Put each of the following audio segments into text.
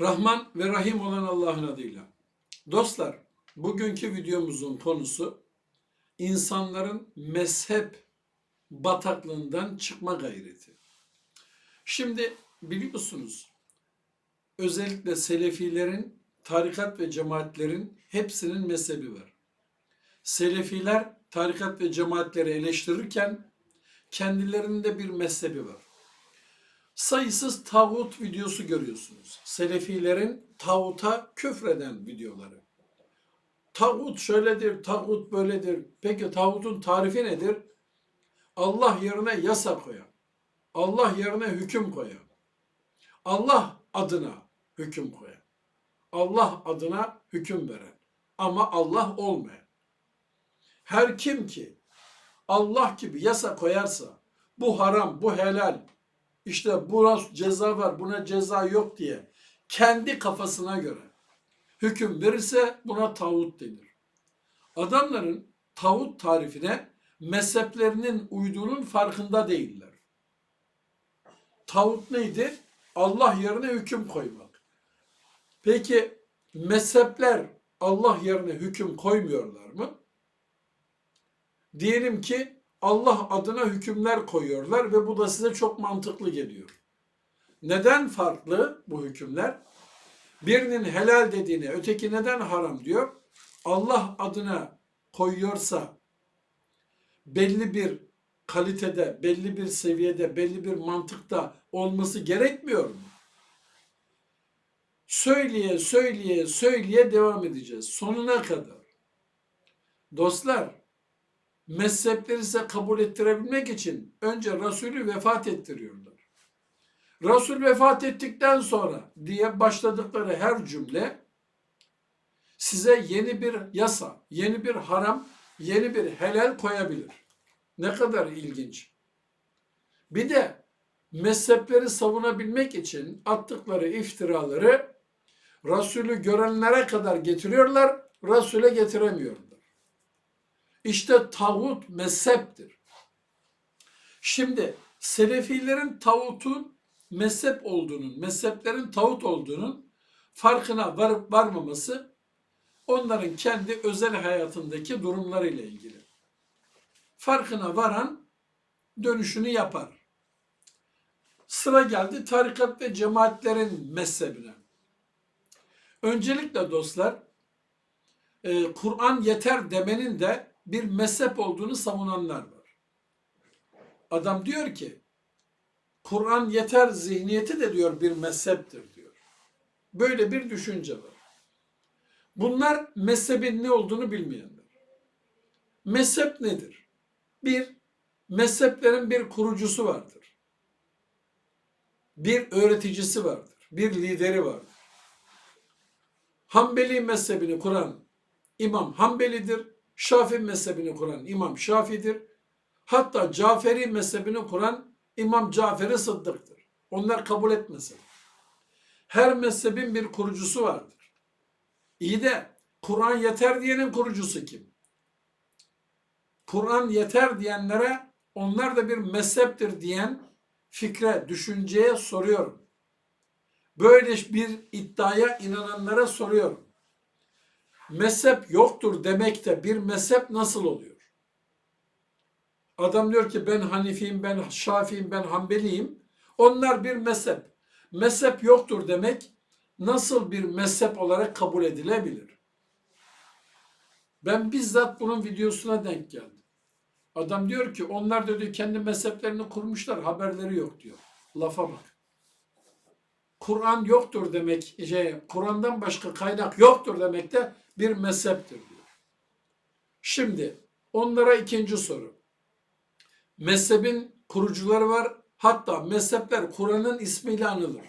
Rahman ve Rahim olan Allah'ın adıyla. Dostlar, bugünkü videomuzun konusu insanların mezhep bataklığından çıkma gayreti. Şimdi biliyorsunuz özellikle Selefilerin, tarikat ve cemaatlerin hepsinin mezhebi var. Selefiler tarikat ve cemaatleri eleştirirken kendilerinde bir mezhebi var sayısız tağut videosu görüyorsunuz. Selefilerin tağuta küfreden videoları. Tağut şöyledir, tağut böyledir. Peki tağutun tarifi nedir? Allah yerine yasa koyan, Allah yerine hüküm koyan, Allah adına hüküm koyan, Allah adına hüküm veren ama Allah olmayan. Her kim ki Allah gibi yasa koyarsa bu haram, bu helal, işte buna ceza var, buna ceza yok diye kendi kafasına göre hüküm verirse buna tağut denir. Adamların tağut tarifine mezheplerinin uyduğunun farkında değiller. Tağut neydi? Allah yerine hüküm koymak. Peki mezhepler Allah yerine hüküm koymuyorlar mı? Diyelim ki Allah adına hükümler koyuyorlar ve bu da size çok mantıklı geliyor. Neden farklı bu hükümler? Birinin helal dediğine öteki neden haram diyor? Allah adına koyuyorsa belli bir kalitede, belli bir seviyede, belli bir mantıkta olması gerekmiyor mu? Söyleye, söyleye, söyleye devam edeceğiz sonuna kadar. Dostlar, mezhepleri ise kabul ettirebilmek için önce Resulü vefat ettiriyorlar. Resul vefat ettikten sonra diye başladıkları her cümle size yeni bir yasa, yeni bir haram, yeni bir helal koyabilir. Ne kadar ilginç. Bir de mezhepleri savunabilmek için attıkları iftiraları Resulü görenlere kadar getiriyorlar, Resul'e getiremiyorlar. İşte tağut mezheptir. Şimdi Selefilerin tağutun mezhep olduğunun, mezheplerin tağut olduğunun farkına varıp varmaması onların kendi özel hayatındaki durumlarıyla ilgili. Farkına varan dönüşünü yapar. Sıra geldi tarikat ve cemaatlerin mezhebine. Öncelikle dostlar, e, Kur'an yeter demenin de bir mezhep olduğunu savunanlar var. Adam diyor ki Kur'an yeter zihniyeti de diyor bir mezheptir diyor. Böyle bir düşünce var. Bunlar mezhebin ne olduğunu bilmeyenler. Mezhep nedir? Bir, mezheplerin bir kurucusu vardır. Bir öğreticisi vardır. Bir lideri vardır. Hanbeli mezhebini kuran İmam Hanbelidir. Şafi mezhebini kuran İmam Şafi'dir. Hatta Caferi mezhebini kuran İmam Caferi Sıddık'tır. Onlar kabul etmesin. Her mezhebin bir kurucusu vardır. İyi de Kur'an yeter diyenin kurucusu kim? Kur'an yeter diyenlere onlar da bir mezheptir diyen fikre, düşünceye soruyorum. Böyle bir iddiaya inananlara soruyorum mezhep yoktur demekte bir mezhep nasıl oluyor? Adam diyor ki ben Hanifiyim, ben Şafiyim, ben Hanbeliyim. Onlar bir mezhep. Mezhep yoktur demek nasıl bir mezhep olarak kabul edilebilir? Ben bizzat bunun videosuna denk geldim. Adam diyor ki onlar diyor kendi mezheplerini kurmuşlar haberleri yok diyor. Lafa bak. Kur'an yoktur demek, şey, Kur'an'dan başka kaynak yoktur demek de bir mezheptir diyor. Şimdi onlara ikinci soru. Mezhebin kurucuları var. Hatta mezhepler Kur'an'ın ismiyle anılır.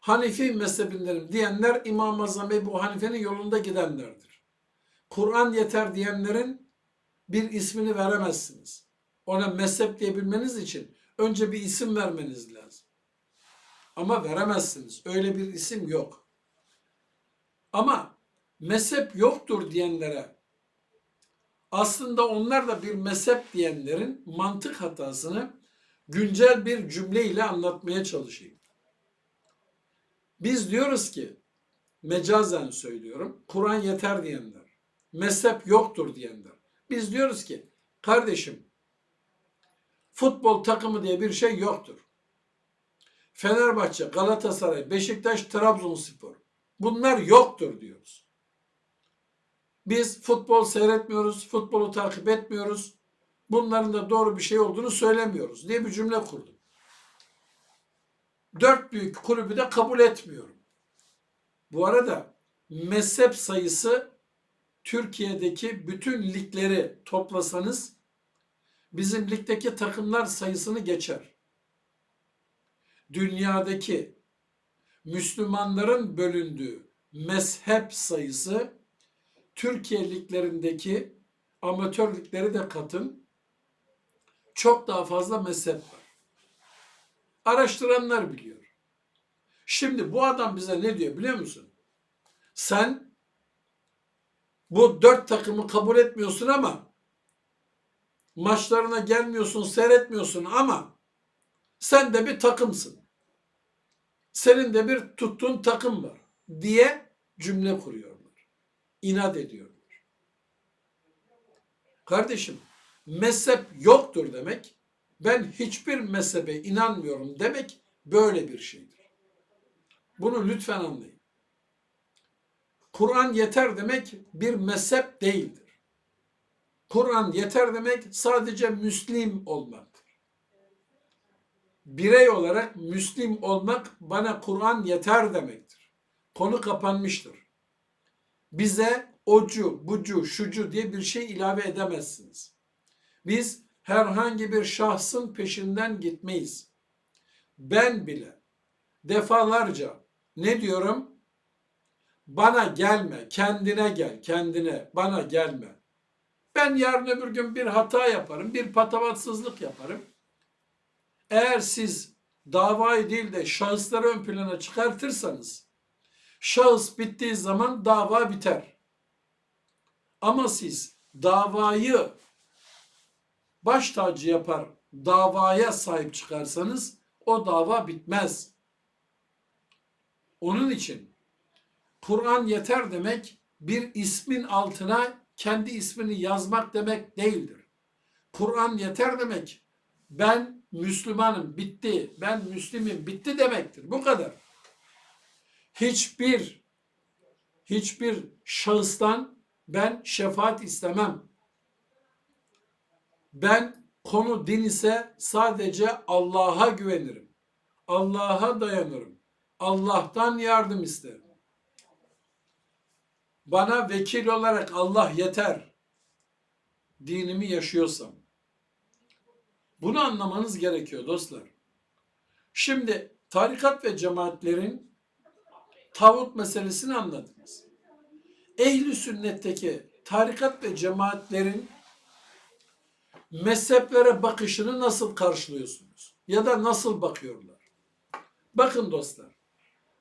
Hanifi mezhebindenim diyenler İmam-ı Azam Ebu Hanife'nin yolunda gidenlerdir. Kur'an yeter diyenlerin bir ismini veremezsiniz. Ona mezhep diyebilmeniz için önce bir isim vermeniz lazım. Ama veremezsiniz. Öyle bir isim yok. Ama mezhep yoktur diyenlere aslında onlar da bir mezhep diyenlerin mantık hatasını güncel bir cümle ile anlatmaya çalışayım. Biz diyoruz ki mecazen söylüyorum. Kur'an yeter diyenler, mezhep yoktur diyenler. Biz diyoruz ki kardeşim futbol takımı diye bir şey yoktur. Fenerbahçe, Galatasaray, Beşiktaş, Trabzonspor bunlar yoktur diyoruz. Biz futbol seyretmiyoruz, futbolu takip etmiyoruz. Bunların da doğru bir şey olduğunu söylemiyoruz diye bir cümle kurdum. Dört büyük kulübü de kabul etmiyorum. Bu arada mezhep sayısı Türkiye'deki bütün ligleri toplasanız bizim ligdeki takımlar sayısını geçer. Dünyadaki Müslümanların bölündüğü mezhep sayısı Türkiye liglerindeki amatör ligleri de katın çok daha fazla mezhep var. Araştıranlar biliyor. Şimdi bu adam bize ne diyor biliyor musun? Sen bu dört takımı kabul etmiyorsun ama maçlarına gelmiyorsun, seyretmiyorsun ama sen de bir takımsın. Senin de bir tuttuğun takım var diye cümle kuruyorlar. İnat ediyorlar. Kardeşim mezhep yoktur demek, ben hiçbir mezhebe inanmıyorum demek böyle bir şeydir. Bunu lütfen anlayın. Kur'an yeter demek bir mezhep değildir. Kur'an yeter demek sadece Müslim olmaktır. Birey olarak Müslim olmak bana Kur'an yeter demektir. Konu kapanmıştır. Bize ocu, bucu, şucu diye bir şey ilave edemezsiniz. Biz herhangi bir şahsın peşinden gitmeyiz. Ben bile defalarca ne diyorum? Bana gelme, kendine gel, kendine, bana gelme. Ben yarın öbür gün bir hata yaparım, bir patavatsızlık yaparım. Eğer siz davayı değil de şahısları ön plana çıkartırsanız, şahıs bittiği zaman dava biter. Ama siz davayı baş tacı yapar, davaya sahip çıkarsanız o dava bitmez. Onun için Kur'an yeter demek bir ismin altına kendi ismini yazmak demek değildir. Kur'an yeter demek ben Müslümanım bitti, ben Müslimim bitti demektir. Bu kadar. Hiçbir hiçbir şahıstan ben şefaat istemem. Ben konu din ise sadece Allah'a güvenirim. Allah'a dayanırım. Allah'tan yardım isterim. Bana vekil olarak Allah yeter. Dinimi yaşıyorsam. Bunu anlamanız gerekiyor dostlar. Şimdi tarikat ve cemaatlerin tağut meselesini anladınız. Ehli sünnetteki tarikat ve cemaatlerin mezheplere bakışını nasıl karşılıyorsunuz? Ya da nasıl bakıyorlar? Bakın dostlar.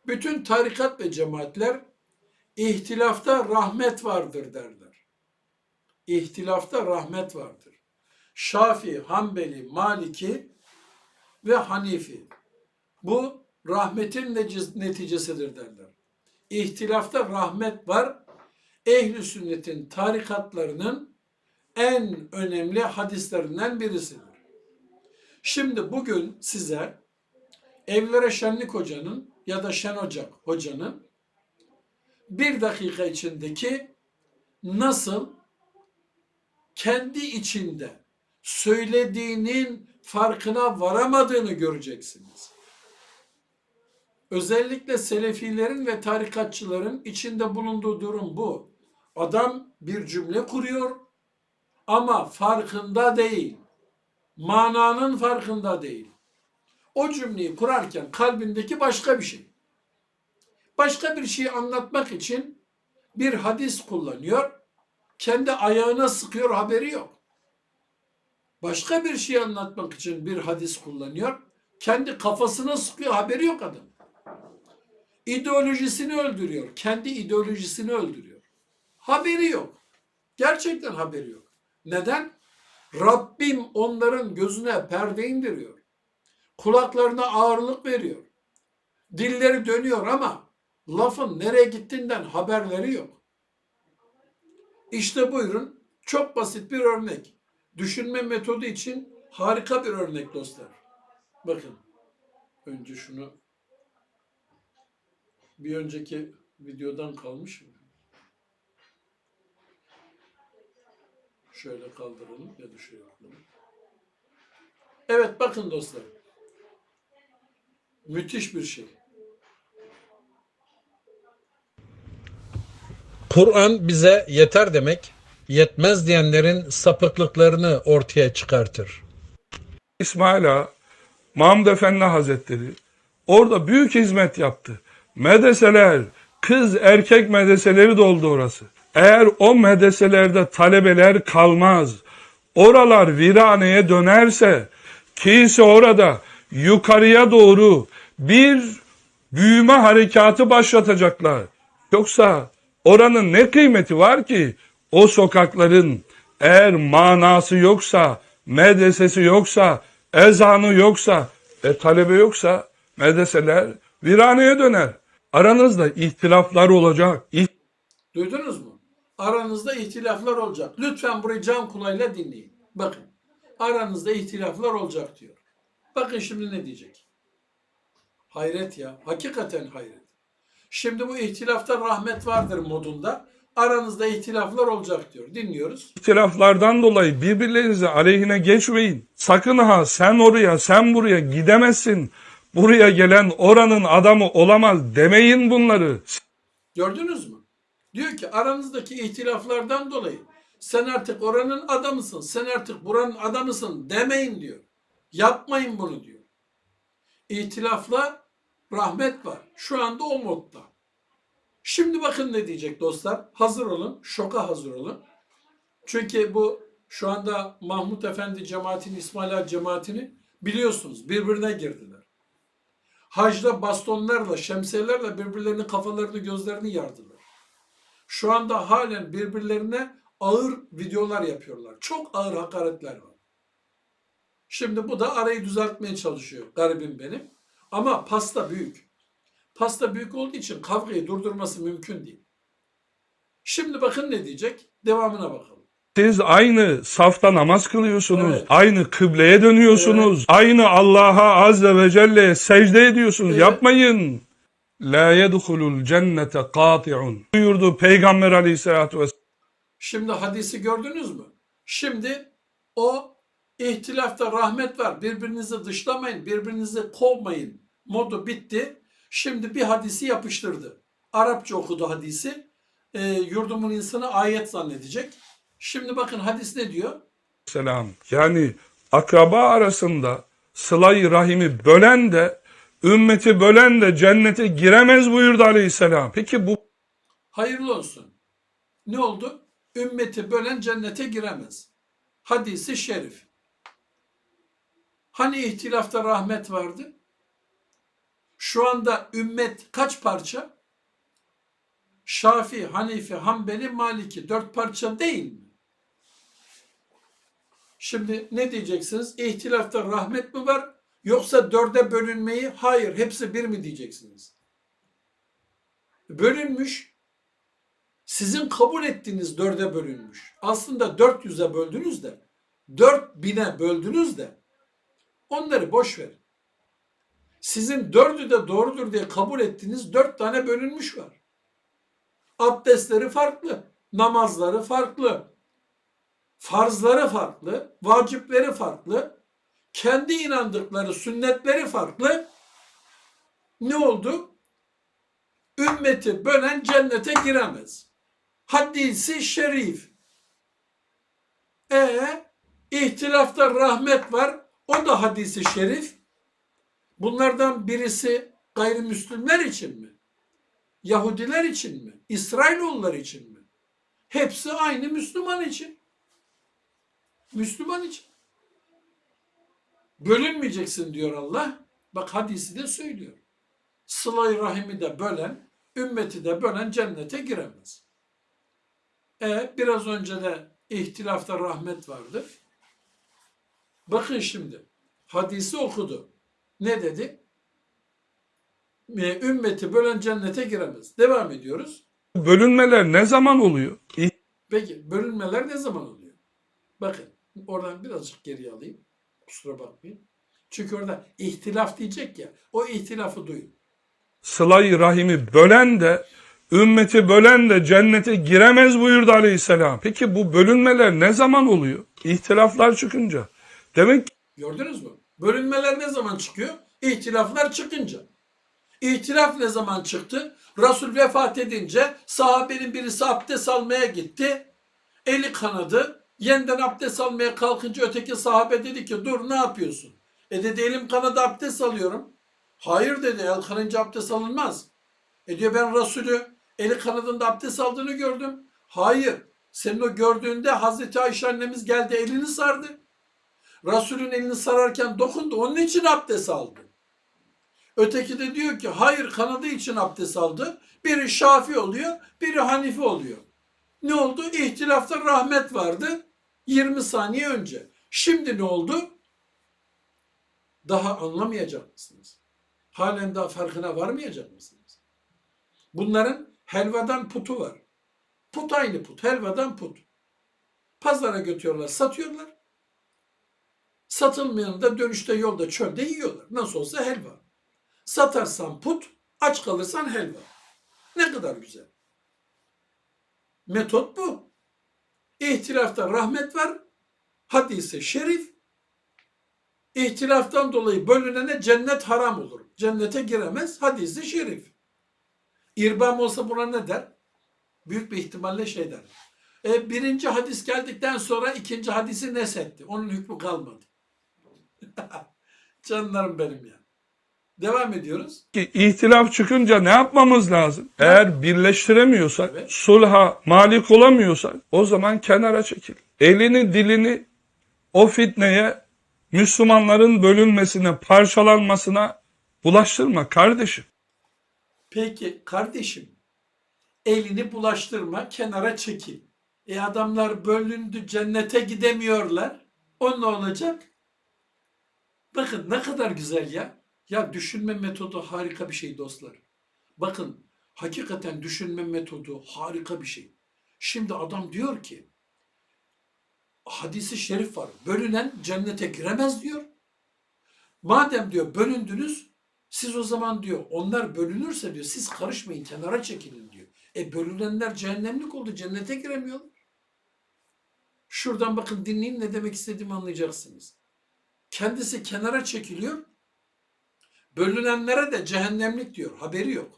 Bütün tarikat ve cemaatler ihtilafta rahmet vardır derler. İhtilafta rahmet vardır. Şafi, Hanbeli, Maliki ve Hanifi. Bu rahmetin neticesidir derler. İhtilafta rahmet var. Ehli sünnetin tarikatlarının en önemli hadislerinden birisidir. Şimdi bugün size Evlere Şenlik Hoca'nın ya da Şen Ocak Hoca'nın bir dakika içindeki nasıl kendi içinde söylediğinin farkına varamadığını göreceksiniz. Özellikle Selefilerin ve tarikatçıların içinde bulunduğu durum bu. Adam bir cümle kuruyor ama farkında değil. Mananın farkında değil. O cümleyi kurarken kalbindeki başka bir şey. Başka bir şeyi anlatmak için bir hadis kullanıyor. Kendi ayağına sıkıyor haberi yok. Başka bir şey anlatmak için bir hadis kullanıyor. Kendi kafasına sıkıyor haberi yok adam. İdeolojisini öldürüyor. Kendi ideolojisini öldürüyor. Haberi yok. Gerçekten haberi yok. Neden? Rabbim onların gözüne perde indiriyor. Kulaklarına ağırlık veriyor. Dilleri dönüyor ama lafın nereye gittiğinden haberleri yok. İşte buyurun çok basit bir örnek. Düşünme metodu için harika bir örnek dostlar. Bakın önce şunu bir önceki videodan kalmış mı? Şöyle kaldıralım ya da şöyle yapalım. Evet bakın dostlar. Müthiş bir şey. Kur'an bize yeter demek, yetmez diyenlerin sapıklıklarını ortaya çıkartır. İsmail Ağa, Mahmud Efendi Hazretleri orada büyük hizmet yaptı. Medeseler, kız erkek medeseleri doldu orası. Eğer o medeselerde talebeler kalmaz, oralar viraneye dönerse, kilise orada yukarıya doğru bir büyüme harekatı başlatacaklar. Yoksa oranın ne kıymeti var ki o sokakların eğer manası yoksa, medresesi yoksa, ezanı yoksa, e, talebe yoksa medreseler viraneye döner. Aranızda ihtilaflar olacak. İh- Duydunuz mu? Aranızda ihtilaflar olacak. Lütfen burayı can kulağıyla dinleyin. Bakın. Aranızda ihtilaflar olacak diyor. Bakın şimdi ne diyecek? Hayret ya. Hakikaten hayret. Şimdi bu ihtilafta rahmet vardır modunda. Aranızda ihtilaflar olacak diyor. Dinliyoruz. İhtilaflardan dolayı birbirlerinize aleyhine geçmeyin. Sakın ha sen oraya sen buraya gidemezsin. Buraya gelen oranın adamı olamaz demeyin bunları. Gördünüz mü? Diyor ki aranızdaki ihtilaflardan dolayı sen artık oranın adamısın, sen artık buranın adamısın demeyin diyor. Yapmayın bunu diyor. İhtilafla rahmet var. Şu anda o modda. Şimdi bakın ne diyecek dostlar. Hazır olun. Şoka hazır olun. Çünkü bu şu anda Mahmut Efendi cemaatini, İsmail Ağa cemaatini biliyorsunuz birbirine girdiler. Hacda bastonlarla, şemsiyelerle birbirlerinin kafalarını, gözlerini yardılar. Şu anda halen birbirlerine ağır videolar yapıyorlar. Çok ağır hakaretler var. Şimdi bu da arayı düzeltmeye çalışıyor garibim benim. Ama pasta büyük. Pasta büyük olduğu için kavgayı durdurması mümkün değil. Şimdi bakın ne diyecek? Devamına bakalım. Siz aynı safta namaz kılıyorsunuz. Evet. Aynı kıbleye dönüyorsunuz. Aynı Allah'a azze ve celle'ye secde ediyorsunuz. Evet. Yapmayın. La yedhulul cennete kati'un. Buyurdu Peygamber aleyhissalatü vesselam. Şimdi hadisi gördünüz mü? Şimdi o ihtilafta rahmet var. Birbirinizi dışlamayın, birbirinizi kovmayın. Modu bitti. Şimdi bir hadisi yapıştırdı. Arapça okudu hadisi. Ee, yurdumun insanı ayet zannedecek. Şimdi bakın hadis ne diyor? Selam. Yani akraba arasında sılayı rahimi bölen de ümmeti bölen de cennete giremez buyurdu aleyhisselam. Peki bu Hayırlı olsun. Ne oldu? Ümmeti bölen cennete giremez. Hadisi şerif. Hani ihtilafta rahmet vardı? Şu anda ümmet kaç parça? Şafi, Hanifi, Hanbeli, Maliki dört parça değil mi? Şimdi ne diyeceksiniz? İhtilafta rahmet mi var? Yoksa dörde bölünmeyi hayır hepsi bir mi diyeceksiniz? Bölünmüş sizin kabul ettiğiniz dörde bölünmüş. Aslında 400'e böldünüz de 4000'e böldünüz de onları boş verin. Sizin dördü de doğrudur diye kabul ettiğiniz dört tane bölünmüş var. Abdestleri farklı, namazları farklı, farzları farklı, vacipleri farklı, kendi inandıkları sünnetleri farklı. Ne oldu? Ümmeti bölen cennete giremez. Hadisi şerif. E ihtilafta rahmet var. O da hadisi şerif. Bunlardan birisi gayrimüslimler için mi? Yahudiler için mi? İsrailoğulları için mi? Hepsi aynı Müslüman için. Müslüman için. Bölünmeyeceksin diyor Allah. Bak hadisi de söylüyor. Sıla-i Rahim'i de bölen, ümmeti de bölen cennete giremez. E biraz önce de ihtilafta rahmet vardı. Bakın şimdi hadisi okudu. Ne dedi? e, ümmeti bölen cennete giremez. Devam ediyoruz. Bölünmeler ne zaman oluyor? Peki bölünmeler ne zaman oluyor? Bakın oradan birazcık geriye alayım. Kusura bakmayın. Çünkü orada ihtilaf diyecek ya. O ihtilafı duyun. Sıla-i rahimi bölen de ümmeti bölen de cennete giremez buyurdu aleyhisselam. Peki bu bölünmeler ne zaman oluyor? İhtilaflar çıkınca. Demek Gördünüz mü? Bölünmeler ne zaman çıkıyor? İhtilaflar çıkınca. İhtilaf ne zaman çıktı? Resul vefat edince sahabenin birisi abdest almaya gitti. Eli kanadı. Yeniden abdest almaya kalkınca öteki sahabe dedi ki dur ne yapıyorsun? E dedi elim kanadı abdest alıyorum. Hayır dedi el kanınca abdest alınmaz. E diyor ben Resulü eli kanadında abdest aldığını gördüm. Hayır. Senin o gördüğünde Hazreti Ayşe annemiz geldi elini sardı. Resulün elini sararken dokundu. Onun için abdest aldı. Öteki de diyor ki hayır kanadı için abdest aldı. Biri Şafi oluyor, biri Hanifi oluyor. Ne oldu? İhtilafta rahmet vardı 20 saniye önce. Şimdi ne oldu? Daha anlamayacak mısınız? Halen daha farkına varmayacak mısınız? Bunların helvadan putu var. Put aynı put, helvadan put. Pazara götürüyorlar, satıyorlar. Satılmayanı da dönüşte yolda çölde yiyorlar. Nasıl olsa helva. Satarsan put, aç kalırsan helva. Ne kadar güzel. Metot bu. İhtilafta rahmet var. Hadise şerif. İhtilaftan dolayı bölünene cennet haram olur. Cennete giremez. Hadisi şerif. İrbam olsa buna ne der? Büyük bir ihtimalle şey der. E, birinci hadis geldikten sonra ikinci hadisi nesetti. Onun hükmü kalmadı. Canlarım benim ya. Devam ediyoruz. ihtilaf çıkınca ne yapmamız lazım? Eğer birleştiremiyorsak, Evet. sulha malik olamıyorsak o zaman kenara çekil. Elini dilini o fitneye, Müslümanların bölünmesine, parçalanmasına bulaştırma kardeşim. Peki kardeşim elini bulaştırma kenara çekil. E adamlar bölündü cennete gidemiyorlar. O ne olacak? Bakın ne kadar güzel ya. Ya düşünme metodu harika bir şey dostlar. Bakın hakikaten düşünme metodu harika bir şey. Şimdi adam diyor ki hadisi şerif var. Bölünen cennete giremez diyor. Madem diyor bölündünüz siz o zaman diyor onlar bölünürse diyor siz karışmayın kenara çekilin diyor. E bölünenler cehennemlik oldu cennete giremiyorlar. Şuradan bakın dinleyin ne demek istediğimi anlayacaksınız. Kendisi kenara çekiliyor. Bölünenlere de cehennemlik diyor. Haberi yok.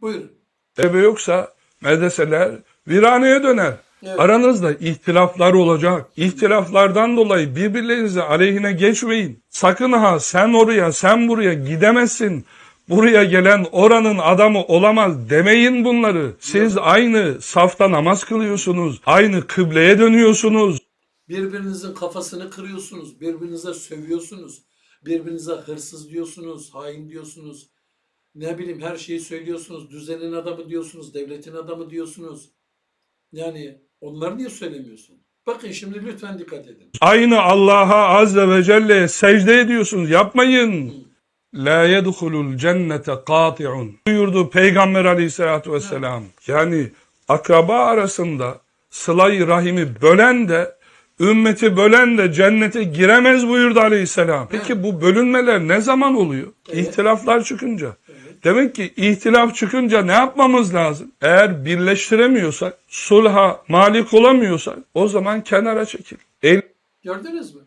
Buyurun. Ebe yoksa medreseler viraneye döner. Evet. Aranızda ihtilaflar olacak. İhtilaflardan dolayı birbirlerinize aleyhine geçmeyin. Sakın ha sen oraya sen buraya gidemezsin. Buraya gelen oranın adamı olamaz demeyin bunları. Siz aynı safta namaz kılıyorsunuz. Aynı kıbleye dönüyorsunuz. Birbirinizin kafasını kırıyorsunuz. Birbirinize sövüyorsunuz. Birbirinize hırsız diyorsunuz. Hain diyorsunuz. Ne bileyim her şeyi söylüyorsunuz. Düzenin adamı diyorsunuz. Devletin adamı diyorsunuz. Yani onları niye söylemiyorsun? Bakın şimdi lütfen dikkat edin. Aynı Allah'a azze ve celle'ye secde ediyorsunuz. Yapmayın. La yedhulul cennete kati'un. Buyurdu Peygamber aleyhissalatü vesselam. Yani akraba arasında sıla-i rahimi bölen de ümmeti bölen de cennete giremez buyurdu aleyhisselam. Peki bu bölünmeler ne zaman oluyor? Evet. İhtilaflar çıkınca. Demek ki ihtilaf çıkınca ne yapmamız lazım? Eğer birleştiremiyorsak, sulha malik olamıyorsak o zaman kenara çekil. El Gördünüz mü?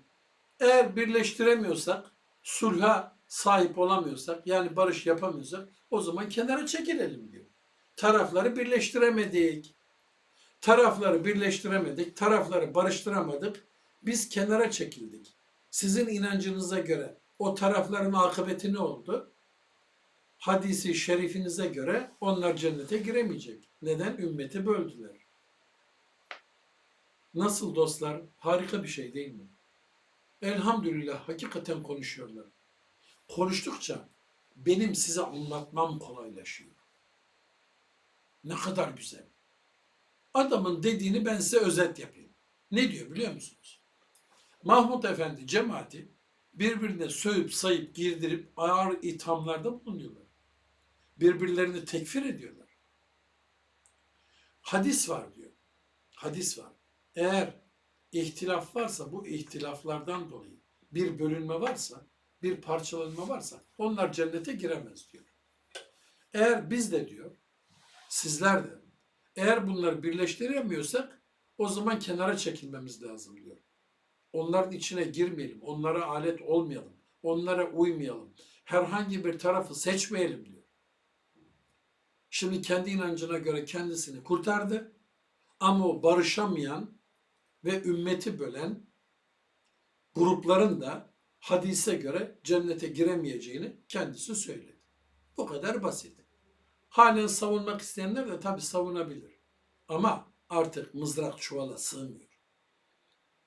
Eğer birleştiremiyorsak, sulha sahip olamıyorsak, yani barış yapamıyorsak o zaman kenara çekilelim diyor. Tarafları birleştiremedik. Tarafları birleştiremedik, tarafları barıştıramadık. Biz kenara çekildik. Sizin inancınıza göre o tarafların akıbeti ne oldu? Hadisi şerifinize göre onlar cennete giremeyecek. Neden? Ümmeti böldüler. Nasıl dostlar? Harika bir şey değil mi? Elhamdülillah hakikaten konuşuyorlar. Konuştukça benim size anlatmam kolaylaşıyor. Ne kadar güzel. Adamın dediğini ben size özet yapayım. Ne diyor biliyor musunuz? Mahmut Efendi cemaati birbirine sövüp sayıp girdirip ağır ithamlarda bulunuyorlar. Birbirlerini tekfir ediyorlar. Hadis var diyor. Hadis var. Eğer ihtilaf varsa bu ihtilaflardan dolayı bir bölünme varsa, bir parçalanma varsa onlar cennete giremez diyor. Eğer biz de diyor, sizler de eğer bunları birleştiremiyorsak o zaman kenara çekilmemiz lazım diyor. Onların içine girmeyelim, onlara alet olmayalım, onlara uymayalım, herhangi bir tarafı seçmeyelim diyor. Şimdi kendi inancına göre kendisini kurtardı ama o barışamayan ve ümmeti bölen grupların da hadise göre cennete giremeyeceğini kendisi söyledi. Bu kadar basit. Halen savunmak isteyenler de tabi savunabilir. Ama artık mızrak çuvala sığmıyor.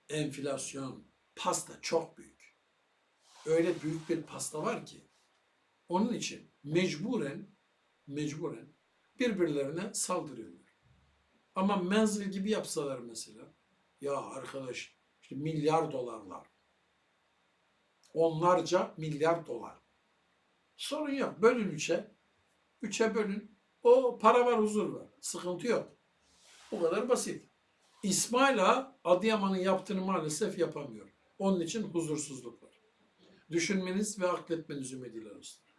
Enflasyon, pasta çok büyük. Öyle büyük bir pasta var ki onun için mecburen mecburen birbirlerine saldırıyorlar. Ama menzil gibi yapsalar mesela ya arkadaş işte milyar dolarlar onlarca milyar dolar. Sorun yok. Bölün üçe. Üçe bölün. O para var, huzur var. Sıkıntı yok. Bu kadar basit. İsmail Ağa Adıyaman'ın yaptığını maalesef yapamıyor. Onun için huzursuzluk var. Düşünmeniz ve akletmeniz ümidiyle dostlar.